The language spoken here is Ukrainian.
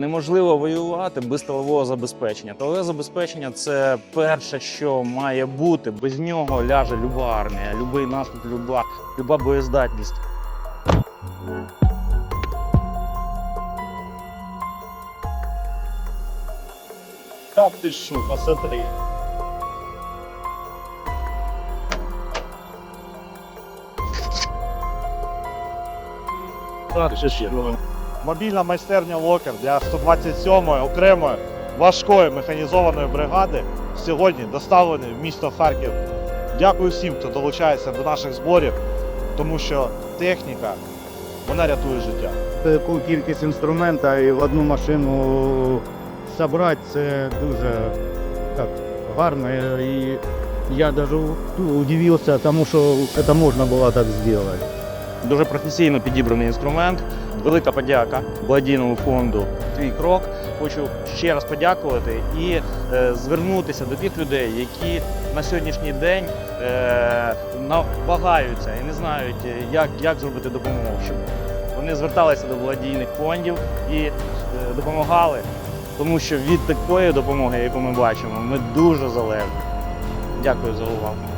Неможливо воювати без тилового забезпечення. Тилове забезпечення це перше, що має бути. Без нього ляже люба армія, любий наступ, люба, люба боєздатність. Как ты шу, посмотри. Так, ще. Мобільна майстерня Локер для 127-ї окремої важкої механізованої бригади сьогодні доставлені в місто Харків. Дякую всім, хто долучається до наших зборів, тому що техніка вона рятує життя. таку кількість інструмента і в одну машину зібрати, це дуже так, гарно. І я навіть удивився тому, що це можна було так зробити. Дуже професійно підібраний інструмент. Велика подяка благодійному фонду Твій крок. Хочу ще раз подякувати і е, звернутися до тих людей, які на сьогоднішній день е, вагаються і не знають, е, як, як зробити допомогу. Щоб вони зверталися до благодійних фондів і е, допомагали, тому що від такої допомоги, яку ми бачимо, ми дуже залежні. Дякую за увагу.